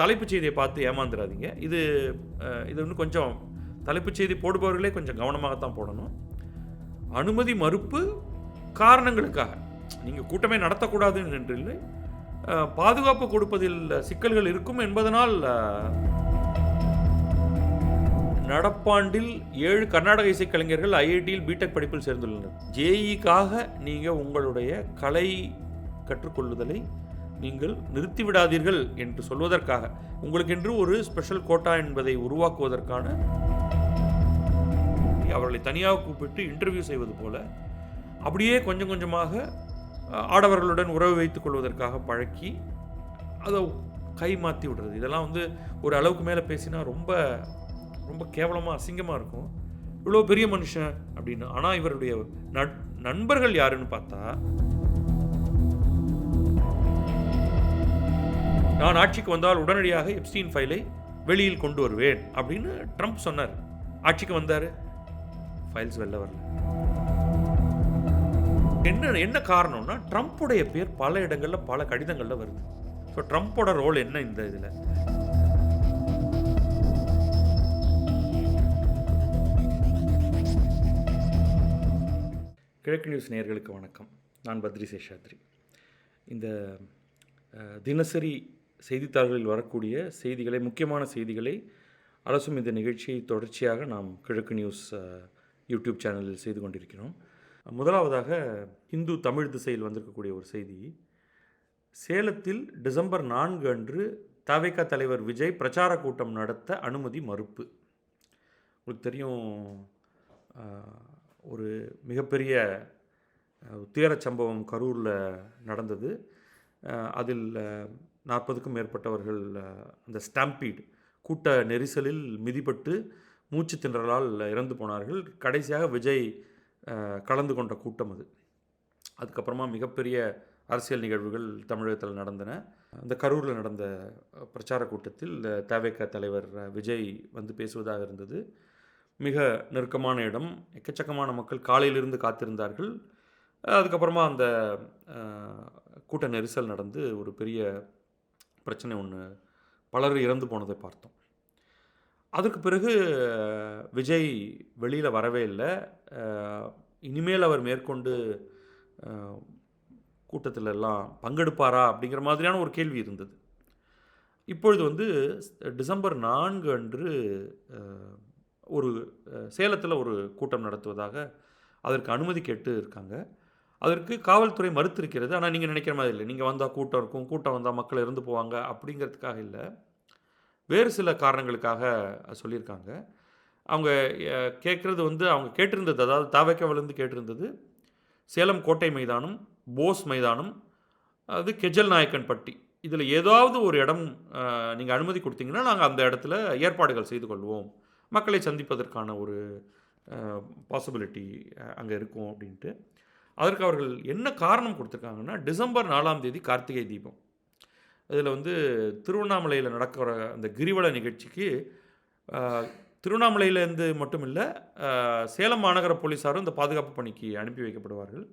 தலைப்புச் செய்தியை பார்த்து ஏமாந்துடாதீங்க இது இது இன்னும் கொஞ்சம் தலைப்புச் செய்தி போடுபவர்களே கொஞ்சம் கவனமாகத்தான் போடணும். அனுமதி மறுப்பு காரணங்களுக்காக. நீங்கள் கூட்டமே நடத்தக்கூடாது என்று இல்லை. பாதுகாப்பு கொடுப்பதில் சிக்கல்கள் இருக்கும் என்பதனால் நடப்பாண்டில் ஏழு கர்நாடக இசைக்கலைஞர்கள் ஐஐடியில் பிடெக் படிப்பில் சேர்ந்துள்ளனர். ஜேஇக்காக நீங்கள் உங்களுடைய கலை கற்றுக்கொள்ளுதலை நீங்கள் நிறுத்திவிடாதீர்கள் என்று சொல்வதற்காக உங்களுக்கென்று ஒரு ஸ்பெஷல் கோட்டா என்பதை உருவாக்குவதற்கான அவர்களை தனியாக கூப்பிட்டு இன்டர்வியூ செய்வது போல அப்படியே கொஞ்சம் கொஞ்சமாக ஆடவர்களுடன் உறவு வைத்துக் கொள்வதற்காக பழக்கி அதை கை மாற்றி விடுறது. இதெல்லாம் வந்து ஒரு அளவுக்கு மேலே பேசினா ரொம்ப ரொம்ப கேவலமாக அசிங்கமாக இருக்கும். இவ்வளோ பெரிய மனுஷன் அப்படின்னு. ஆனால் இவருடைய நட் நண்பர்கள் யாருன்னு பார்த்தா நான் ஆட்சிக்கு வந்தால் உடனடியாக எப்ஸ்டீன் ஃபைலை வெளியில் கொண்டு வருவேன் அப்படின்னு ட்ரம்ப் சொன்னார். ஆட்சிக்கு வந்தார். ஃபைல்ஸ் வெளில வரல. என்ன என்ன காரணம்னா ட்ரம்ப்புடைய பேர் பல இடங்களில் பல கடிதங்களில் வருது. ஸோ ட்ரம்ப்போட ரோல் என்ன இந்த இதில்? கிழக்கு நியூஸ் நேயர்களுக்கு வணக்கம். நான் பத்ரி சேஷாத்ரி. இந்த தினசரி செய்தித்தாள்களில் வரக்கூடிய செய்திகளை முக்கியமான செய்திகளை அலசும் இந்த நிகழ்ச்சியை தொடர்ச்சியாக நாம் கிழக்கு நியூஸ் யூடியூப் சேனலில் செய்து கொண்டிருக்கிறோம். முதலாவதாக இந்து தமிழ் திசையில் வந்திருக்கக்கூடிய ஒரு செய்தி. சேலத்தில் டிசம்பர் நான்கு அன்று தவைக்க தலைவர் விஜய் பிரச்சார கூட்டம் நடத்த அனுமதி மறுப்பு. உங்களுக்கு தெரியும் ஒரு மிகப்பெரிய துயரச் சம்பவம் கரூரில் நடந்தது. அதில் நாற்பதுக்கும் மேற்பட்டவர்கள் அந்த ஸ்டாம்பீட் கூட்ட நெரிசலில் மிதிப்பட்டு மூச்சு திணறலால் இறந்து போனார்கள். கடைசியாக விஜய் கலந்து கொண்ட கூட்டம் அது. அதுக்கப்புறமா மிகப்பெரிய அரசியல் நிகழ்வுகள் தமிழகத்தில் நடந்தன. அந்த கரூரில் நடந்த பிரச்சார கூட்டத்தில் தவேக தலைவர் விஜய் வந்து பேசுவதாக இருந்தது. மிக நெருக்கமான இடம். எக்கச்சக்கமான மக்கள் காலையிலிருந்து காத்திருந்தார்கள். அதுக்கப்புறமா அந்த கூட்ட நெரிசல் நடந்து ஒரு பெரிய பிரச்சனை ஒன்று பலர் இறந்து போனதை பார்த்தோம். அதற்கு பிறகு விஜய் வெளியில் வரவே இல்லை. இனிமேல் அவர் மேற்கொண்டு கூட்டத்திலெல்லாம் கூட்டத்தில் எல்லாம் பங்கெடுப்பாரா அப்படிங்கிற மாதிரியான ஒரு கேள்வி இருந்தது. இப்பொழுது வந்து டிசம்பர் நான்கு அன்று ஒரு சேலத்தில் ஒரு கூட்டம் நடத்துவதாக அதற்கு அனுமதி கேட்டு இருக்காங்க. அதற்கு காவல்துறை மறுத்திருக்கிறது. ஆனால் நீங்கள் நினைக்கிற மாதிரி இல்லை. நீங்கள் வந்தால் கூட்டம் இருக்கும். கூட்டம் வந்தால் மக்கள் இருந்து போவாங்க அப்படிங்கிறதுக்காக இல்லை. வேறு சில காரணங்களுக்காக சொல்லியிருக்காங்க. அவங்க கேட்குறது வந்து அவங்க கேட்டிருந்தது அதாவது தாவைக்கவிலிருந்து கேட்டிருந்தது சேலம் கோட்டை மைதானம் போஸ் மைதானம் அது கெஜல் நாயக்கன் பட்டி. இதில் ஏதாவது ஒரு இடம் நீங்கள் அனுமதி கொடுத்தீங்கன்னா நாங்கள் அந்த இடத்துல ஏற்பாடுகள் செய்து கொள்வோம். மக்களை சந்திப்பதற்கான ஒரு பாசிபிலிட்டி அங்கே இருக்கும் அப்படின்ட்டு. அதற்கு அவர்கள் என்ன காரணம் கொடுத்துருக்காங்கன்னா டிசம்பர் நாலாம் தேதி கார்த்திகை தீபம். அதில் வந்து திருவண்ணாமலையில் நடக்கிற அந்த கிரிவல நிகழ்ச்சிக்கு திருவண்ணாமலையிலேருந்து மட்டும் இல்லை சேலம் மாநகர போலீஸாரும் இந்த பாதுகாப்பு பணிக்கு அனுப்பி வைக்கப்படுவார்கள்.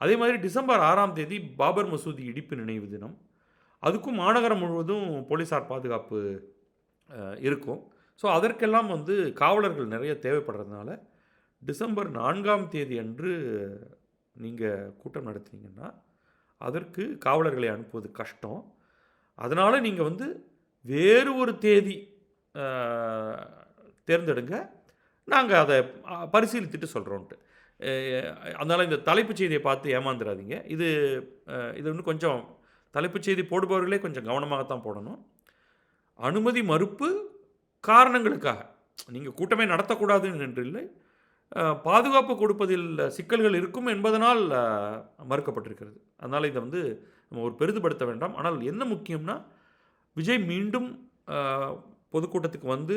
அதே மாதிரி டிசம்பர் ஆறாம் தேதி பாபர் மசூதி இடிப்பு நினைவு தினம். அதுக்கும் மாநகரம் முழுவதும் போலீஸார் பாதுகாப்பு இருக்கும். ஸோ அதற்கெல்லாம் வந்து காவலர்கள் நிறைய தேவைப்படுறதுனால டிசம்பர் நான்காம் தேதி அன்று நீங்கள் கூட்டம் நடத்துனீங்கன்னா அதற்கு காவலர்களை அனுப்புவது கஷ்டம். அதனால் நீங்கள் வந்து வேறு ஒரு தேதி தேர்ந்தெடுங்க. நாங்கள் அதை பரிசீலித்துட்டு சொல்கிறோன்ட்டு அதனால் இந்த தலைப்புச் செய்தியை பார்த்து ஏமாந்துடாதீங்க இது இது இன்னும் கொஞ்சம் தலைப்புச் செய்தி போடுபவர்களே கொஞ்சம் கவனமாகத்தான் போடணும். அனுமதி மறுப்பு காரணங்களுக்காக. நீங்கள் கூட்டமே நடத்தக்கூடாதுன்னு என்று இல்லை. பாதுகாப்பு கொடுப்பதில் சிக்கல்கள் இருக்கும் என்பதனால் மறுக்கப்பட்டிருக்கிறது. அதனால் இதை வந்து நம்ம ஒரு பெரிதுபடுத்த வேண்டாம். ஆனால் என்ன முக்கியம்னா விஜய் மீண்டும் பொதுக்கூட்டத்துக்கு வந்து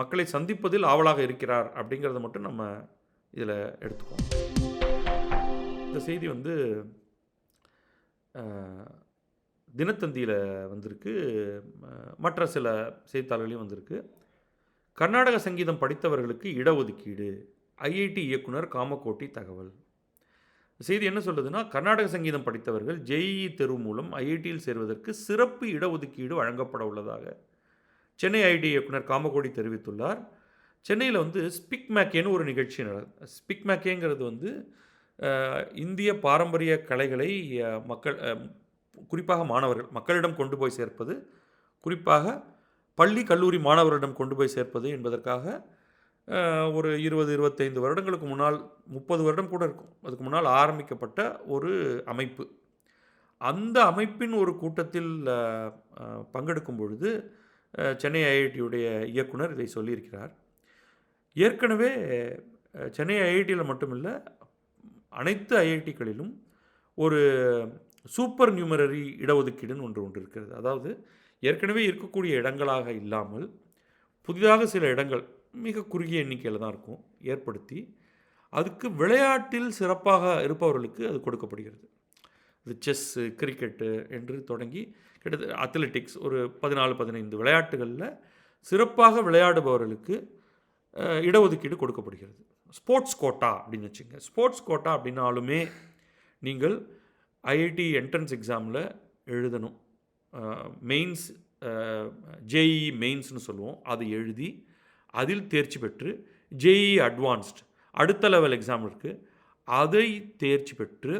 மக்களை சந்திப்பதில் ஆவலாக இருக்கிறார் அப்படிங்கிறத மட்டும் நம்ம இதில் எடுத்துக்குவோம். இந்த செய்தி வந்து தினத்தந்தியில் வந்திருக்கு. மற்ற சில செய்தித்தாள்களையும் வந்திருக்கு. கர்நாடக சங்கீதம் படித்தவர்களுக்கு இடஒதுக்கீடு. ஐஐடி இயக்குனர் காமக்கோட்டி தகவல். செய்தி என்ன சொல்லுதுன்னா கர்நாடக சங்கீதம் படித்தவர்கள் ஜேஇஇ தேர்வு மூலம் ஐஐடியில் சேர்வதற்கு சிறப்பு இடஒதுக்கீடு வழங்கப்பட உள்ளதாக சென்னை ஐடி இயக்குனர் காமகோடி தெரிவித்துள்ளார். சென்னையில் வந்து ஸ்பிக் மேக்கேன்னு ஒரு நிகழ்ச்சி நட ஸ்பிக் மேக்கேங்கிறது வந்து இந்திய பாரம்பரிய கலைகளை மக்கள் குறிப்பாக மாணவர்கள் மக்களிடம் கொண்டு போய் சேர்ப்பது குறிப்பாக பள்ளி கல்லூரி மாணவரிடம் கொண்டு போய் சேர்ப்பது என்பதற்காக ஒரு இருபது இருபத்தைந்து வருடங்களுக்கு முன்னால் முப்பது வருடம் கூட இருக்கும். அதுக்கு முன்னால் ஆரம்பிக்கப்பட்ட ஒரு அமைப்பு. அந்த அமைப்பின் ஒரு கூட்டத்தில் பங்கெடுக்கும் பொழுது சென்னை ஐஐடியுடைய இயக்குனர் இதை சொல்லியிருக்கிறார். ஏற்கனவே சென்னை ஐஐடியில் மட்டுமில்லை அனைத்து ஐஐடிகளிலும் ஒரு சூப்பர் நியூமரரி இடஒதுக்கீடுன்னு ஒன்று ஒன்று இருக்கிறது. அதாவது ஏற்கனவே இருக்கக்கூடிய இடங்களாக இல்லாமல் புதிதாக சில இடங்கள் மிக குறுகிய எண்ணிக்கையில் தான் இருக்கும் ஏற்படுத்தி அதுக்கு விளையாட்டில் சிறப்பாக இருப்பவர்களுக்கு அது கொடுக்கப்படுகிறது. இது செஸ்ஸு கிரிக்கெட்டு என்று தொடங்கி கிட்டத்தட்ட அத்லெட்டிக்ஸ் ஒரு பதினாலு பதினைந்து விளையாட்டுகளில் சிறப்பாக விளையாடுபவர்களுக்கு இடஒதுக்கீடு கொடுக்கப்படுகிறது. ஸ்போர்ட்ஸ் கோட்டா அப்படின்னு வச்சுங்க. ஸ்போர்ட்ஸ் கோட்டா அப்படின்னாலுமே நீங்கள் ஐஐடி என்ட்ரன்ஸ் எக்ஸாமில் எழுதணும். மெயின்ஸ் ஜேஇ மெயின்ஸ்னு சொல்லுவோம். அது எழுதி அதில் தேர்ச்சி பெற்று ஜேஇ அட்வான்ஸ்ட் அடுத்த லெவல் எக்ஸாம் இருக்குது அதை தேர்ச்சி பெற்று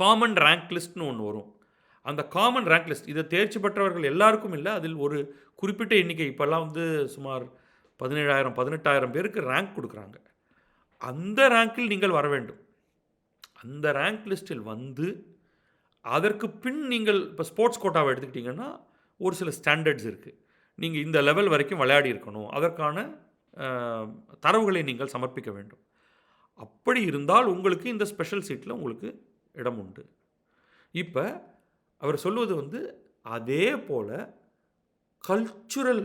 காமன் ரேங்க் லிஸ்ட்னு ஒன்று வரும். அந்த காமன் ரேங்க் லிஸ்ட் இதை தேர்ச்சி பெற்றவர்கள் எல்லாருக்கும் இல்லை. அதில் ஒரு குறிப்பிட்ட எண்ணிக்கை இப்போல்லாம் வந்து சுமார் பதினேழாயிரம் பதினெட்டாயிரம் பேருக்கு ரேங்க் கொடுக்குறாங்க. அந்த ரேங்கில் நீங்கள் வர வேண்டும். அந்த ரேங்க் லிஸ்ட்டில் வந்து அதற்கு பின் நீங்கள் இப்போ ஸ்போர்ட்ஸ் கோட்டாவை எடுத்துக்கிட்டிங்கன்னா ஒரு சில ஸ்டாண்டர்ட்ஸ் இருக்குது நீங்கள் இந்த லெவல் வரைக்கும் விளையாடி இருக்கணும். அதற்கான தரவுகளை நீங்கள் சமர்ப்பிக்க வேண்டும். அப்படி இருந்தால் உங்களுக்கு இந்த ஸ்பெஷல் சீட்டில் உங்களுக்கு இடம் உண்டு. இப்போ அவர் சொல்வது வந்து அதே போல் கல்ச்சுரல்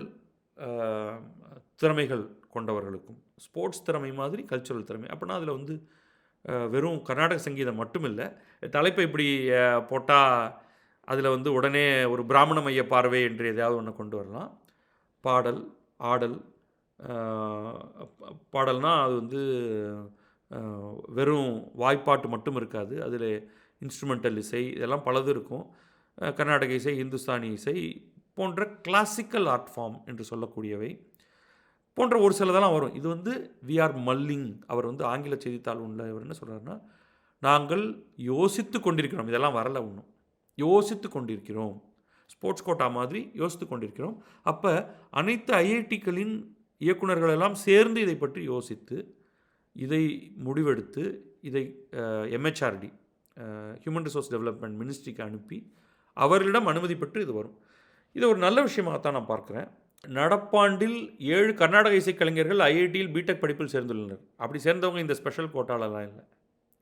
திறமைகள் கொண்டவர்களுக்கும் ஸ்போர்ட்ஸ் திறமை மாதிரி கல்ச்சுரல் திறமை. அப்படின்னா அதில் வந்து வெறும் கர்நாடக சங்கீதம் மட்டும் இல்லை தலைப்பை இப்படி போட்டால் அதில் வந்து உடனே ஒரு பிராமண மைய பார்வை என்று எதையாவது ஒன்று கொண்டு வரலாம். பாடல் ஆடல் பாடல்னால் அது வந்து வெறும் வாய்ப்பாட்டு மட்டும் இருக்காது. அதில் இன்ஸ்ட்ருமெண்டல் இசை இதெல்லாம் பலது இருக்கும். கர்நாடக இசை இந்துஸ்தானி இசை போன்ற கிளாசிக்கல் ஆர்ட் ஃபார்ம் என்று சொல்லக்கூடியவை. போன்ற ஒரு சிலதெல்லாம் வரும். இது வந்து வி ஆர் மல்லிங். அவர் வந்து ஆங்கில செய்தித்தாள் உள்ள இவர் என்ன சொல்கிறாருன்னா நாங்கள் யோசித்து கொண்டிருக்கிறோம். இதெல்லாம் வரல ஒன்றும் யோசித்து கொண்டிருக்கிறோம். ஸ்போர்ட்ஸ் கோட்டா மாதிரி யோசித்து கொண்டிருக்கிறோம். அப்போ அனைத்து ஐஐடிக்களின் இயக்குநர்கள் எல்லாம் சேர்ந்து இதை பற்றி யோசித்து இதை முடிவெடுத்து இதை எம்ஹெச்ஆர்டி ஹியூமன் ரிசோர்ஸ் டெவலப்மெண்ட் மினிஸ்ட்ரிக்கு அனுப்பி அவர்களிடம் அனுமதி பெற்று இது வரும். இது ஒரு நல்ல விஷயமாகத்தான் நான் பார்க்குறேன். நடப்பாண்டில் ஏழு கர்நாடக இசைக்கலைஞர்கள் ஐஐடியில் பிடெக் படிப்பில் சேர்ந்துள்ளனர். அப்படி சேர்ந்தவங்க இந்த ஸ்பெஷல் கோட்டாலலாம் இல்லை.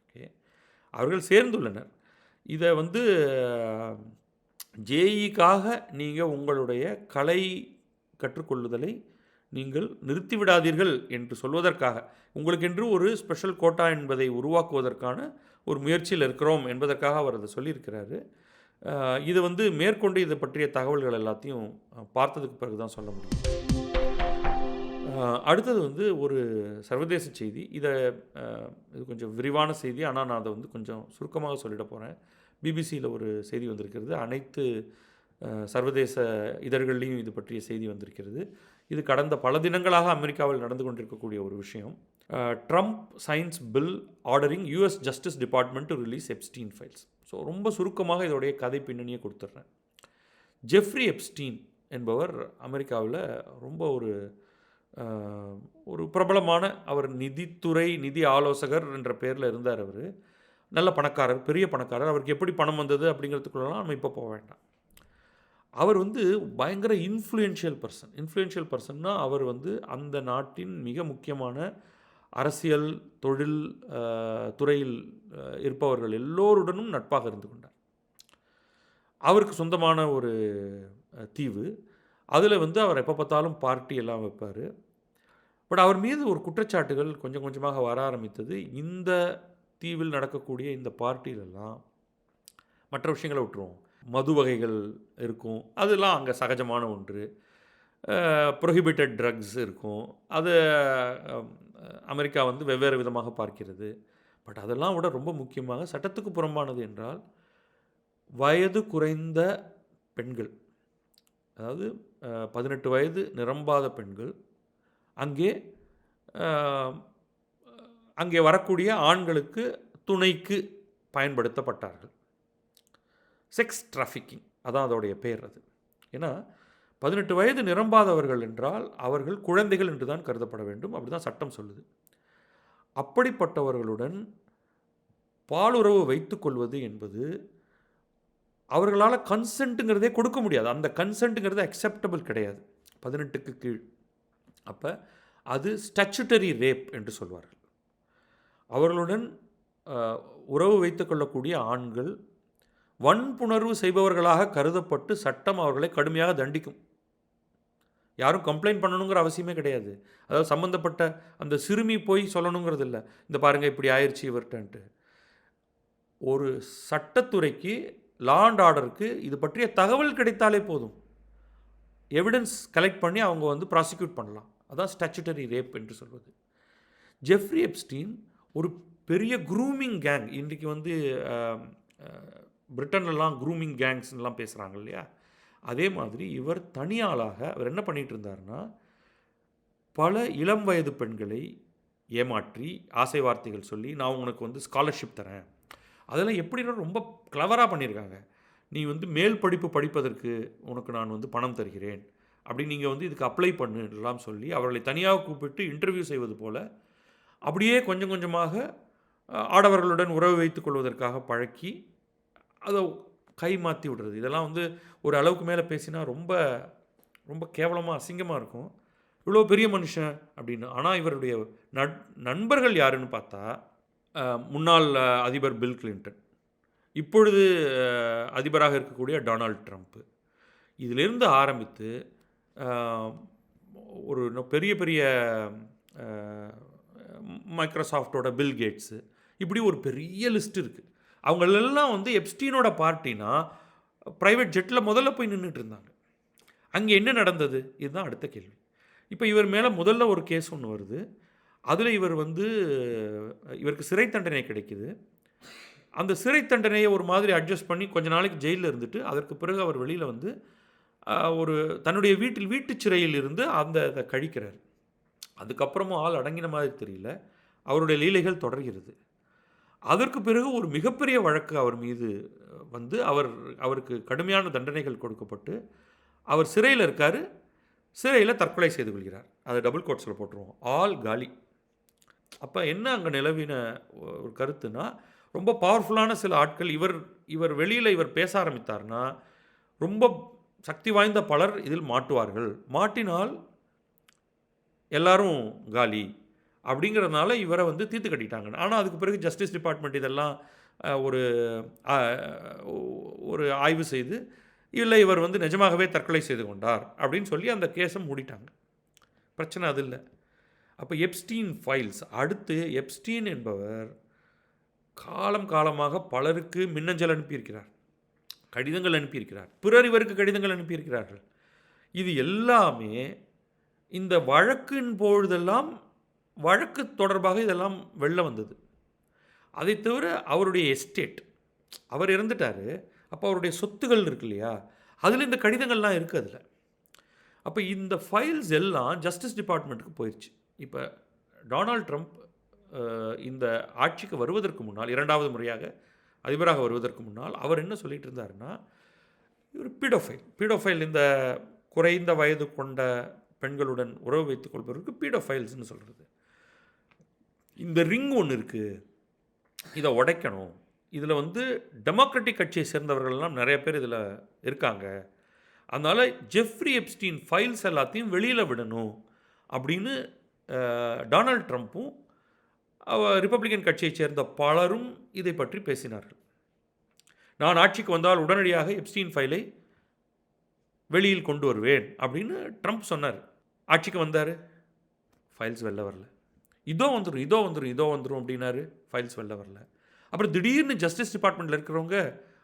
ஓகே அவர்கள் சேர்ந்துள்ளனர். இதை வந்து ஜேஇக்காக நீங்கள் உங்களுடைய கலை கற்றுக்கொள்ளுதலை நீங்கள் நிறுத்திவிடாதீர்கள் என்று சொல்வதற்காக உங்களுக்கென்று ஒரு ஸ்பெஷல் கோட்டா என்பதை உருவாக்குவதற்கான ஒரு முயற்சியில் இருக்கிறோம் என்பதற்காக அவர் அதை சொல்லியிருக்கிறாரு. இது வந்து மேற்கொண்டு இதை பற்றிய தகவல்கள் எல்லாத்தையும் பார்த்ததுக்கு பிறகு தான் சொல்ல முடியும். அடுத்தது வந்து ஒரு சர்வதேச செய்தி. இதை இது கொஞ்சம் விரிவான செய்தி. ஆனால் நான் அதை வந்து கொஞ்சம் சுருக்கமாக சொல்லிட போகிறேன் பிபிசியில் ஒரு செய்தி வந்திருக்கிறது. அனைத்து சர்வதேச இதழ்கள்லேயும் இது பற்றிய செய்தி வந்திருக்கிறது. இது கடந்த பல தினங்களாக அமெரிக்காவில் நடந்து கொண்டிருக்கக்கூடிய ஒரு விஷயம். Trump signs bill ordering US justice department to release Epstein files. So ரொம்ப சுருக்கமாக இதோடைய கதை பின்னணியை கொடுத்துட்றேன். ஜெஃப்ரி எப்ஸ்டீன் என்பவர் அமெரிக்காவில் ரொம்ப ஒரு ஒரு பிரபலமான அவர் நிதித்துறை நிதி ஆலோசகர் என்ற பேரில் இருந்தார் அவர். நல்ல பணக்காரர் பெரிய பணக்காரர். அவருக்கு எப்படி பணம் வந்தது அப்படிங்கிறதுக்குள்ளலாம் நம்ம இப்போ போக வேண்டாம். அவர் வந்து பயங்கர இன்ஃப்ளூயன்ஷியல் பர்சன் இன்ஃப்ளூயன்ஷியல் பர்சன்னா அவர் வந்து அந்த நாட்டின் மிக முக்கியமான அரசியல் தொழில் துறையில் இருப்பவர்கள் எல்லோருடனும் நட்பாக இருந்து கொண்டார். அவருக்கு சொந்தமான ஒரு தீவு. அதில் வந்து அவர் எப்போ பார்த்தாலும் பார்ட்டி எல்லாம் வைப்பார். பட் அவர் மீது ஒரு குற்றச்சாட்டுகள் கொஞ்சம் கொஞ்சமாக வர ஆரம்பித்தது. இந்த தீவில் நடக்கக்கூடிய இந்த பார்ட்டியிலெல்லாம் மற்ற விஷயங்களை விட்டுருவோம். மது வகைகள் இருக்கும். அதெல்லாம் அங்கே சகஜமான ஒன்று. ப்ரொஹிபிட்டட் ட்ரக்ஸ் இருக்கும். அது அமெரிக்கா வந்து வெவ்வேறு விதமாக பார்க்கிறது. பட் அதெல்லாம் விட ரொம்ப முக்கியமாக சட்டத்துக்கு புறம்பானது என்றால் வயது குறைந்த பெண்கள் அதாவது பதினெட்டு வயது நிரம்பாத பெண்கள் அங்கே அங்கே வரக்கூடிய ஆண்களுக்கு துணைக்கு பயன்படுத்தப்பட்டார்கள். செக்ஸ் டிராஃபிக்கிங் அதான் அதோடைய பேர் அது. ஏன்னா பதினெட்டு வயது நிரம்பாதவர்கள் என்றால் அவர்கள் குழந்தைகள் என்று தான் கருதப்பட வேண்டும். அப்படி தான் சட்டம் சொல்லுது. அப்படிப்பட்டவர்களுடன் பாலுறவு வைத்துக்கொள்வது என்பது அவர்களால் கன்சென்ட்டுங்கிறதே கொடுக்க முடியாது. அந்த கன்சென்ட்டுங்கிறது அக்செப்டபிள் கிடையாது. பதினெட்டுக்கு கீழ். அப்போ அது ஸ்டச்சுட்டரி ரேப் என்று சொல்வார்கள். அவர்களுடன் உறவு வைத்துக்கொள்ளக்கூடிய ஆண்கள் வன்புணர்வு செய்பவர்களாக கருதப்பட்டு சட்டம் அவர்களை கடுமையாக தண்டிக்கும். யாரும் கம்ப்ளைண்ட் பண்ணணுங்கிற அவசியமே கிடையாது. அதாவது சம்மந்தப்பட்ட அந்த சிறுமி போய் சொல்லணுங்கிறது இல்லை. இந்த பாருங்கள் இப்படி ஆயிடுச்சு இவர்கிட்டன்ட்டு ஒரு சட்டத்துறைக்கு லா அண்ட் ஆர்டருக்கு இது பற்றிய தகவல் கிடைத்தாலே போதும். எவிடன்ஸ் கலெக்ட் பண்ணி அவங்க வந்து ப்ராசிக்யூட் பண்ணலாம். அதான் ஸ்டாச்சுட்டரி ரேப் என்று சொல்வது. ஜெஃப்ரி எப்ஸ்டீன் ஒரு பெரிய க்ரூமிங் கேங் இன்றைக்கி வந்து பிரிட்டன்லலாம் க்ரூமிங் கேங்ஸ்லாம் பேசுகிறாங்க இல்லையா? அதே மாதிரி இவர் தனியாளாக அவர் என்ன பண்ணிகிட்டு இருந்தாருன்னா பல இளம் வயது பெண்களை ஏமாற்றி ஆசை வார்த்தைகள் சொல்லி நான் உனக்கு வந்து ஸ்காலர்ஷிப் தரேன். அதெல்லாம் எப்படின்னா ரொம்ப கிளவராக பண்ணியிருக்காங்க. நீ வந்து மேல் படிப்பு படிப்பதற்கு உனக்கு நான் வந்து பணம் தருகிறேன். அப்படி நீங்கள் வந்து இதுக்கு அப்ளை பண்ணு சொல்லி அவர்களை தனியாக கூப்பிட்டு இன்டர்வியூ செய்வது போல் அப்படியே கொஞ்சம் கொஞ்சமாக ஆடவர்களுடன் உறவு வைத்துக் கொள்வதற்காக பழக்கி அதை கை மாற்றி விடுறது. இதெல்லாம் வந்து ஒரு அளவுக்கு மேலே பேசினா ரொம்ப ரொம்ப கேவலமாக அசிங்கமாக இருக்கும். இவ்வளோ பெரிய மனுஷன் அப்படின்னு. ஆனால் இவருடைய நட் நண்பர்கள் யாருன்னு பார்த்தா முன்னாள் அதிபர் பில் கிளின்டன் இப்பொழுது அதிபராக இருக்கக்கூடிய டொனால்ட் ட்ரம்ப்பு இதிலிருந்து ஆரம்பித்து ஒரு பெரிய பெரிய மைக்ரோசாஃப்டோட பில் கேட்ஸு இப்படி ஒரு பெரிய லிஸ்ட் இருக்குது அவங்களெல்லாம் வந்து எப்ஸ்டீனோட பார்ட்டினா ப்ரைவேட் ஜெட்டில் முதல்ல போய் நின்றுட்டு இருந்தாங்க அங்கே என்ன நடந்தது? இதுதான் அடுத்த கேள்வி. இப்போ இவர் மேலே முதல்ல ஒரு கேஸ் ஒன்று வருது. அதில் இவர் வந்து இவருக்கு சிறை தண்டனை கிடைக்குது. அந்த சிறை தண்டனையை ஒரு மாதிரி அட்ஜஸ்ட் பண்ணி கொஞ்ச நாளைக்கு ஜெயிலில் இருந்துட்டு அதற்கு பிறகு அவர் வெளியில் வந்து ஒரு தன்னுடைய வீட்டில் வீட்டுச் சிறையில் இருந்து அந்த இதை கழிக்கிறார். அதுக்கப்புறமும் ஆள் அடங்கின மாதிரி தெரியல. அவருடைய லீலைகள் தொடர்கிறது. அதற்கு பிறகு ஒரு மிகப்பெரிய வழக்கு அவர் மீது வந்து அவர் அவருக்கு கடுமையான தண்டனைகள் கொடுக்கப்பட்டு அவர் சிறையில் இருக்கார். சிறையில் தற்கொலை செய்து கொள்கிறார். அதை டபுள் கோட்ஸில் போட்டுருவோம். ஆல் காலி. அப்போ என்ன அங்கே நிலவின ஒரு கருத்துனா ரொம்ப பவர்ஃபுல்லான சில ஆட்கள் இவர் இவர் வெளியில் இவர் பேச ஆரம்பித்தார்னா ரொம்ப சக்தி வாய்ந்த பலர் இதில் மாட்டுவார்கள். மாட்டினால் எல்லாரும் காலி. அப்படிங்கிறதுனால இவரை வந்து தீர்த்து கட்டிட்டாங்க. ஆனால் அதுக்கு பிறகு ஜஸ்டிஸ் டிபார்ட்மெண்ட் இதெல்லாம் ஒரு ஒரு ஆய்வு செய்து இல்லை இவர் வந்து நிஜமாகவே தற்கொலை செய்து கொண்டார் அப்படின்னு சொல்லி அந்த கேஸை மூடிட்டாங்க. பிரச்சனை அது இல்லை. அப்போ எப்ஸ்டீன் ஃபைல்ஸ் அடுத்து எப்ஸ்டீன் என்பவர் காலம் காலமாக பலருக்கு மின்னஞ்சல் அனுப்பியிருக்கிறார். கடிதங்கள் அனுப்பியிருக்கிறார். பிறர் இவருக்கு கடிதங்கள் அனுப்பியிருக்கிறார்கள். இது எல்லாமே இந்த வழக்கின் பொழுதெல்லாம் வழக்கு தொடர்பாக இதெல்லாம் வெளில வந்தது. அதை தவிர அவருடைய எஸ்டேட் அவர் இறந்துட்டார். அப்போ அவருடைய சொத்துகள் இருக்கு இல்லையா? அதில் இந்த கடிதங்கள்லாம் இருக்குது அதில். அப்போ இந்த ஃபைல்ஸ் எல்லாம் ஜஸ்டிஸ் டிபார்ட்மெண்ட்டுக்கு போயிடுச்சு இப்போ டொனால்ட் ட்ரம்ப் இந்த ஆட்சிக்கு வருவதற்கு முன்னால் இரண்டாவது முறையாக அதிபராக வருவதற்கு முன்னால் அவர் என்ன சொல்லிட்டு இருந்தாருன்னா இவர் பீடோஃபைல் பீடோஃபைல் இந்த குறைந்த வயது கொண்ட பெண்களுடன் உறவு வைத்துக் கொள்பவருக்கு பீடோஃபைல்ஸ்னு சொல்கிறது இந்த ரிங் ஒன்று இருக்குது இதை உடைக்கணும். இதில் வந்து டெமோக்ராட்டிக் கட்சியை சேர்ந்தவர்கள்லாம் நிறைய பேர் இதில் இருக்காங்க. அதனால் ஜெஃப்ரி எப்ஸ்டீன் ஃபைல்ஸ் எல்லாத்தையும் வெளியில் விடணும் அப்படின்னு டொனால்ட் ட்ரம்ப்பும் அவ ரிப்பப்ளிகன் கட்சியைச் சேர்ந்த பலரும் இதை பற்றி பேசினார்கள். நான் ஆட்சிக்கு வந்தால் உடனடியாக எப்ஸ்டீன் ஃபைலை வெளியில் கொண்டு வருவேன் அப்படின்னு ட்ரம்ப் சொன்னார். ஆட்சிக்கு வந்தார். ஃபைல்ஸ் வெளில வரல. இதோ வந்துடும் இதோ வந்துடும் இதோ வந்துடும் அப்படின்னாரு ஃபைல்ஸ் வெளில வரல. அப்புறம் திடீர்னு ஜஸ்டிஸ் டிபார்ட்மெண்ட்டில் இருக்கிறவங்க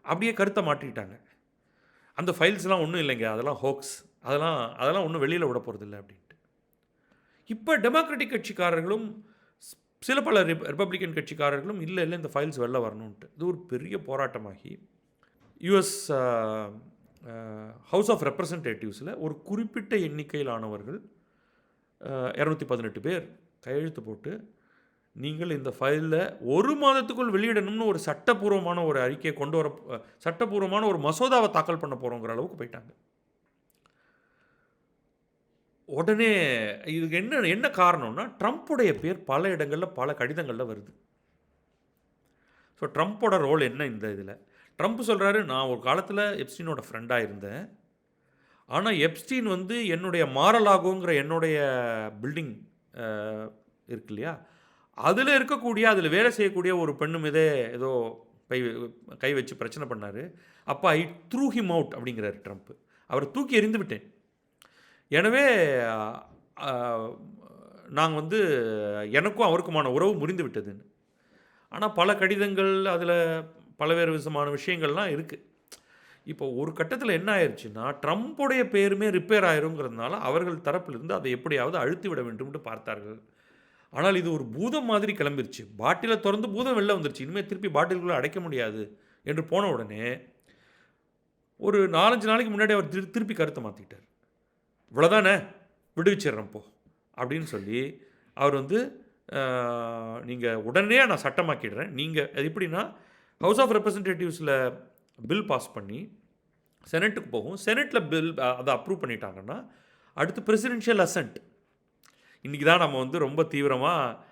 அப்படியே கருத்தை மாட்டிட்டாங்க அந்த ஃபைல்ஸ்லாம் ஒன்றும் இல்லைங்க அதெல்லாம் ஹோக்ஸ் அதெல்லாம் அதெல்லாம் ஒன்றும் வெளியில் விட போகிறதில்ல அப்படின்ட்டு. இப்போ டெமோக்ராட்டிக் கட்சிக்காரர்களும் சில பல ரிப் ரிப்பப்ளிக்கன் கட்சிக்காரர்களும் இல்லை இல்லை இந்த ஃபைல்ஸ் வெளில வரணுன்ட்டு இது ஒரு பெரிய போராட்டமாகி யுஎஸ் ஹவுஸ் ஆஃப் ரெப்ரசன்டேட்டிவ்ஸில் ஒரு குறிப்பிட்ட எண்ணிக்கையிலானவர்கள் இரநூத்தி பதினெட்டு பேர் கையெழுத்து போட்டு நீங்கள் இந்த ஃபைலில் ஒரு மாதத்துக்குள் வெளியிடணும்னு ஒரு சட்டப்பூர்வமான ஒரு அறிக்கையை கொண்டு வர சட்டப்பூர்வமான ஒரு மசோதாவை தாக்கல் பண்ண போகிறோங்கிற அளவுக்கு போயிட்டாங்க. உடனே இதுக்கு என்ன என்ன காரணம்னா ட்ரம்ப்புடைய பேர் பல இடங்களில் பல கடிதங்களில் வருது. ஸோ ட்ரம்ப்போட ரோல் என்ன இந்த இதில்? ட்ரம்ப் சொல்கிறாரு நான் ஒரு காலத்தில் எப்ஸ்டீனோட ஃப்ரெண்டாக இருந்தேன். ஆனால் எப்ஸ்டீன் வந்து என்னுடைய மாரலாகோங்கிற என்னுடைய பில்டிங் இருக்கு இல்லையா? அதில் இருக்கக்கூடிய அதில் வேலை செய்யக்கூடிய ஒரு பெண்ணு மீதே ஏதோ கை கை வச்சு பிரச்சனை பண்ணார். அப்போ ஐ த்ரூ ஹிம் அவுட் அப்படிங்கிறார் ட்ரம்ப் அவரை தூக்கி எறிந்து விட்டேன். எனவே நாங்கள் வந்து எனக்கும் அவருக்குமான உறவு முறிந்து விட்டதுன்னு. ஆனால் பல கடிதங்கள் அதில் பலவேறு விதமான விஷயங்கள்லாம் இருக்குது இப்போ ஒரு கட்டத்தில் என்ன ஆயிடுச்சுன்னா ட்ரம்ப்புடைய பேருமே ரிப்பேர் ஆயிருங்கிறதுனால அவர்கள் தரப்பிலிருந்து அதை எப்படியாவது அழுத்தி விட வேண்டும்னு பார்த்தார்கள். ஆனால் இது ஒரு பூதம் மாதிரி கிளம்பிருச்சு. பாட்டிலை திறந்து பூதம் வெளில வந்துருச்சு. இனிமேல் திருப்பி பாட்டிலுக்குள்ளே அடைக்க முடியாது என்று போன உடனே ஒரு நாலஞ்சு நாளைக்கு முன்னாடி அவர் திரு திருப்பி கருத்தை மாற்றிக்கிட்டார் இவ்வளோதானே விடுவிச்சிட்றேன் போ. அப்படின்னு சொல்லி அவர் வந்து நீங்கள் உடனே நான் சட்டமாக்கிடுறேன். நீங்கள் அது எப்படின்னா ஹவுஸ் ஆஃப் ரெப்ரசன்டேட்டிவ்ஸில் பில் பாஸ் பண்ணி செனட்டுக்கு போகும். செனட்டில் பில் அதை அப்ரூவ் பண்ணிட்டாங்கன்னா அடுத்து பிரசிடென்ஷியல் அசன்ட் இன்றைக்கி தான் நம்ம வந்து ரொம்ப தீவிரமாக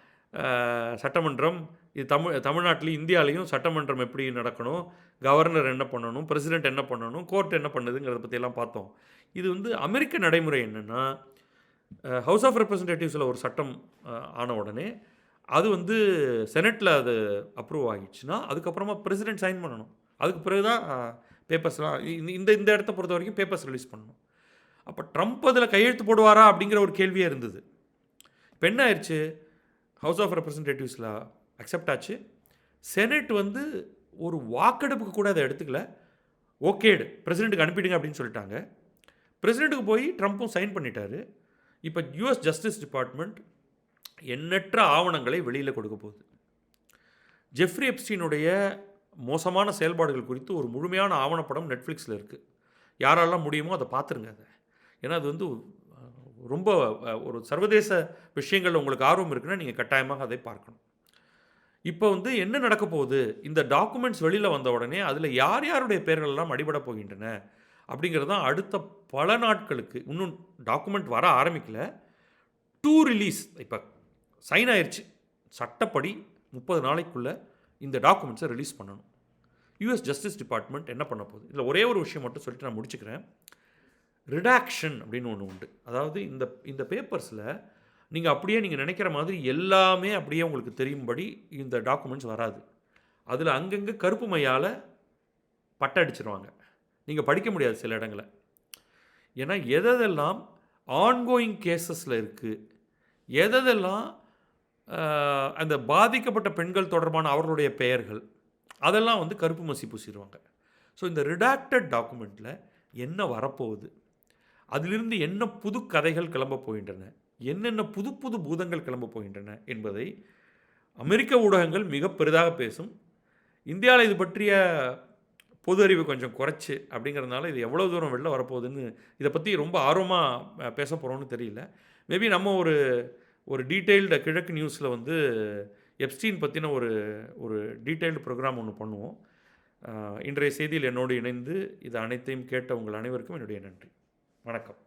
சட்டமன்றம் இது தமிழ் தமிழ்நாட்டிலையும் இந்தியாலையும் சட்டமன்றம் எப்படி நடக்கணும் கவர்னர் என்ன பண்ணணும் பிரசிடெண்ட் என்ன பண்ணணும் கோர்ட் என்ன பண்ணுதுங்கிறத பற்றியெல்லாம் பார்த்தோம். இது வந்து அமெரிக்க நடைமுறை என்னென்னா ஹவுஸ் ஆஃப் ரெப்ரசன்டேட்டிவ்ஸில் ஒரு சட்டம் ஆன உடனே அது வந்து செனட்டில் அது அப்ரூவ் ஆகிடுச்சுன்னா அதுக்கப்புறமா பிரசிடென்ட் சைன் பண்ணணும். அதுக்கு பிறகு தான் பேப்பர்ஸ்லாம் இந்த இந்த இடத்த பொறுத்த வரைக்கும் பேப்பர்ஸ் ரிலீஸ் பண்ணணும். அப்போ ட்ரம்ப் அதில் கையெழுத்து போடுவாரா அப்படிங்கிற ஒரு கேள்வியே இருந்தது. இப்போ என்ன ஆயிடுச்சு ஹவுஸ் ஆஃப் ரெப்ரசன்டேட்டிவ்ஸில் அக்செப்ட் ஆச்சு. செனட் வந்து ஒரு வாக்கெடுப்புக்கு கூட அதை எடுத்துக்கல. ஓகேடு பிரசிடெண்ட்டுக்கு அனுப்பிடுங்க அப்படின்னு சொல்லிட்டாங்க. பிரசிடெண்ட்டுக்கு போய் ட்ரம்ப்பும் சைன் பண்ணிட்டாரு. இப்போ யூஎஸ் ஜஸ்டிஸ் டிபார்ட்மெண்ட் எண்ணற்ற ஆவணங்களை வெளியில் கொடுக்க போகுது. ஜெஃப்ரி எப்ஸ்டீனுடைய மோசமான செயல்பாடுகள் குறித்து ஒரு முழுமையான ஆவணப்படம் நெட்ஃப்ளிக்ஸில் இருக்குது யாரெல்லாம் முடியுமோ அதை பார்த்துருங்க அதை. ஏன்னா அது வந்து ரொம்ப ஒரு சர்வதேச விஷயங்கள் உங்களுக்கு ஆர்வம் இருக்குன்னா நீங்கள் கட்டாயமாக அதை பார்க்கணும். இப்போ வந்து என்ன நடக்க போகுது? இந்த டாக்குமெண்ட்ஸ் வெளியில் வந்த உடனே அதில் யார் யாருடைய பெயர்கள் எல்லாம் அடிபட போகின்றன? அப்படிங்கிறது தான் அடுத்த பல நாட்களுக்கு இன்னும் டாக்குமெண்ட் வர ஆரம்பிக்கல. டூ ரிலீஸ் இப்போ சைன் ஆயிடுச்சு சட்டப்படி முப்பது நாளைக்குள்ளே இந்த டாக்குமெண்ட்ஸை ரிலீஸ் பண்ணணும். யூஎஸ் ஜஸ்டிஸ் டிபார்ட்மெண்ட் என்ன பண்ண போகுது? இதில் ஒரே ஒரு விஷயம் மட்டும் சொல்லிட்டு நான் முடிச்சுக்கிறேன். ரிடாக்ஷன் அப்படின்னு ஒன்று உண்டு. அதாவது இந்த இந்த பேப்பர்ஸில் நீங்கள் அப்படியே நீங்கள் நினைக்கிற மாதிரி எல்லாமே அப்படியே உங்களுக்கு தெரியும்படி இந்த டாக்குமெண்ட்ஸ் வராது. அதில் அங்கங்கே கருப்பு மையால் பட்டை அடிச்சிருவாங்க. நீங்கள் படிக்க முடியாது சில இடங்களில் ஏன்னா எதெல்லாம் ஆன்கோயிங் கேசஸில் இருக்குது எதெல்லாம் அந்த பாதிக்கப்பட்ட பெண்கள் தொடர்பான அவர்களுடைய பெயர்கள் அதெல்லாம் வந்து கருப்பு மசி பூசிடுவாங்க ஸோ இந்த ரிடாக்டட் டாக்குமெண்ட்டில் என்ன வரப்போகுது? அதிலிருந்து என்ன புது கதைகள் கிளம்ப போகின்றன? என்னென்ன புது புது பூதங்கள் கிளம்ப போகின்றன என்பதை அமெரிக்க ஊடகங்கள் மிக பெரிதாக பேசும். இந்தியாவில் இது பற்றிய பொது அறிவு கொஞ்சம் குறைச்சி அப்படிங்கிறதுனால இது எவ்வளோ தூரம் வெளில வரப்போகுதுன்னு இதை பற்றி ரொம்ப ஆர்வமாக பேச போகிறோன்னு தெரியல. மேபி நம்ம ஒரு ஒரு டீட்டெயில்டு கிழக்கு நியூஸில் வந்து எப்ஸ்டீன் பற்றின ஒரு ஒரு டீட்டெயில்டு ப்ரோக்ராம் ஒன்று பண்ணுவோம். இன்றைய செய்தியில் என்னோடு இணைந்து இது அனைத்தையும் கேட்ட உங்கள் அனைவருக்கும் என்னுடைய நன்றி. வணக்கம்.